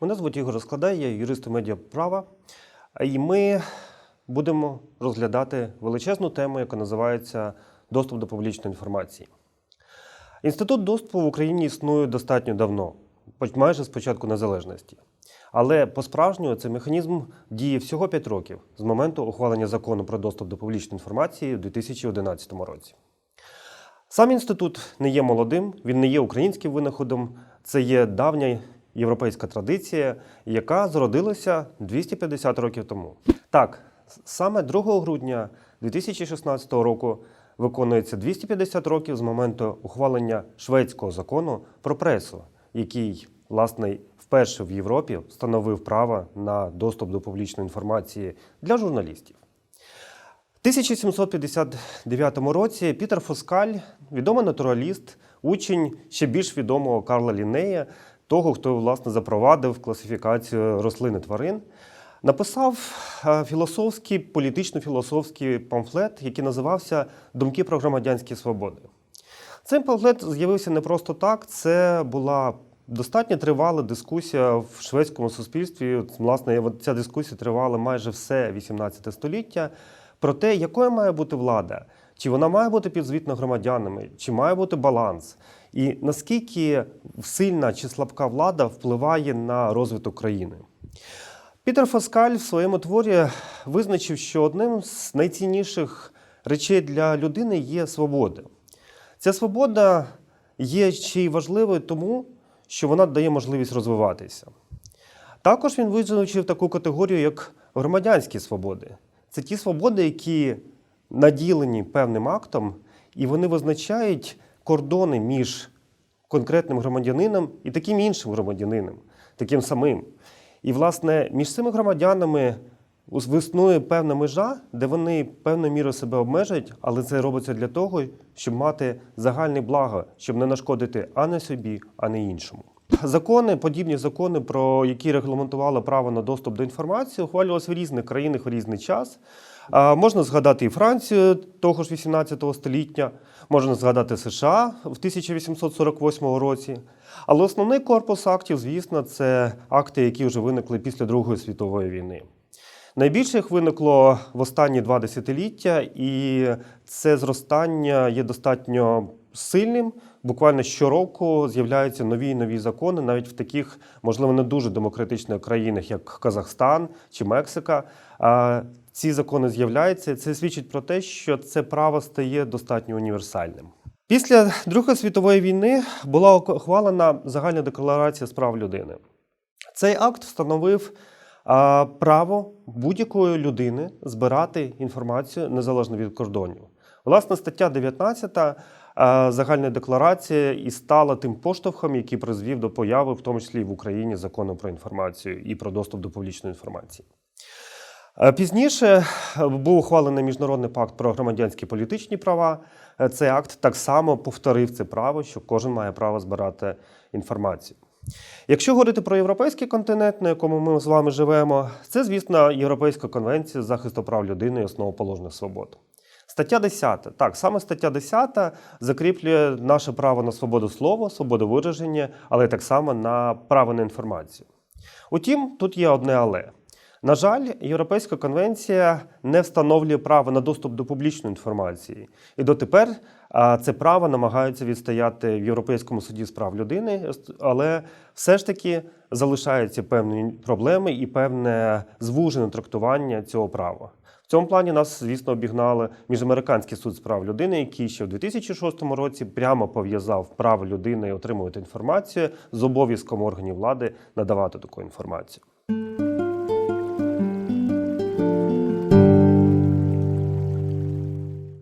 Мене звуть Ігор Розкладай, я юрист у медіа права. І ми будемо розглядати величезну тему, яка називається доступ до публічної інформації. Інститут доступу в Україні існує достатньо давно, майже з початку незалежності. Але по-справжньому цей механізм діє всього 5 років з моменту ухвалення закону про доступ до публічної інформації у 2011 році. Сам інститут не є молодим, він не є українським винаходом. Це є давня європейська традиція, яка зародилася 250 років тому. Так, саме 2 грудня 2016 року виконується 250 років з моменту ухвалення шведського закону про пресу, який, власне, вперше в Європі встановив право на доступ до публічної інформації для журналістів. В 1759 році Пітер Фоскаль, відомий натураліст, учень ще більш відомого Карла Ліннея, того, хто власне запровадив класифікацію рослин і тварин, написав е, філософський, політично-філософський памфлет, який називався Думки про громадянські свободи. Цей памфлет з'явився не просто так, це була достатньо тривала дискусія в шведському суспільстві. Власне, ця дискусія тривала майже все 18 століття про те, якою має бути влада, чи вона має бути підзвітна громадянами, чи має бути баланс, і наскільки сильна чи слабка влада впливає на розвиток країни. Пітер Фаскаль в своєму творі визначив, що одним з найцінніших речей для людини є свобода. Ця свобода є ще й важливою тому, що вона дає можливість розвиватися. Також він визначив таку категорію, як громадянські свободи. Це ті свободи, які наділені певним актом, і вони визначають кордони між конкретним громадянином і таким іншим громадянином, таким самим. І, власне, між цими громадянами існує певна межа, де вони певною мірою себе обмежують, але це робиться для того, щоб мати загальне благо, щоб не нашкодити ані собі, ані іншому. Закони, подібні закони, про які регламентували право на доступ до інформації, ухвалювалися в різних країнах в різний час. Можна згадати і Францію того ж 18 століття, можна згадати США в 1848 році. Але основний корпус актів, звісно, це акти, які вже виникли після Другої світової війни. Найбільше їх виникло в останні два десятиліття, і це зростання є достатньо сильним. Буквально щороку з'являються нові і нові закони, навіть в таких, можливо, не дуже демократичних країнах, як Казахстан чи Мексика. Ці закони з'являються. Це свідчить про те, що це право стає достатньо універсальним. Після Другої світової війни була ухвалена загальна декларація з прав людини. Цей акт встановив право будь-якої людини збирати інформацію незалежно від кордонів. Власне, стаття 19 а, загальної декларації і стала тим поштовхом, який призвів до появи, в тому числі і в Україні, закону про інформацію і про доступ до публічної інформації. Е, Пізніше е, був ухвалений міжнародний пакт про громадянські політичні права. Е, Цей акт так само повторив це право, що кожен має право збирати інформацію. Якщо говорити про європейський континент, на якому ми з вами живемо, це, звісно, Європейська конвенція з захисту прав людини і основоположних свобод. Стаття 10. Так, саме стаття 10 закріплює наше право на свободу слова, свободу вираження, але так само на право на інформацію. Утім, тут є одне але. На жаль, Європейська конвенція не встановлює право на доступ до публічної інформації. І дотепер це право намагаються відстояти в Європейському суді з прав людини, але все ж таки залишаються певні проблеми і певне звужене трактування цього права. В цьому плані нас, звісно, обігнали Міжамериканський суд з прав людини, який ще в 2006 році прямо пов'язав право людини отримувати інформацію з обов'язком органів влади надавати таку інформацію.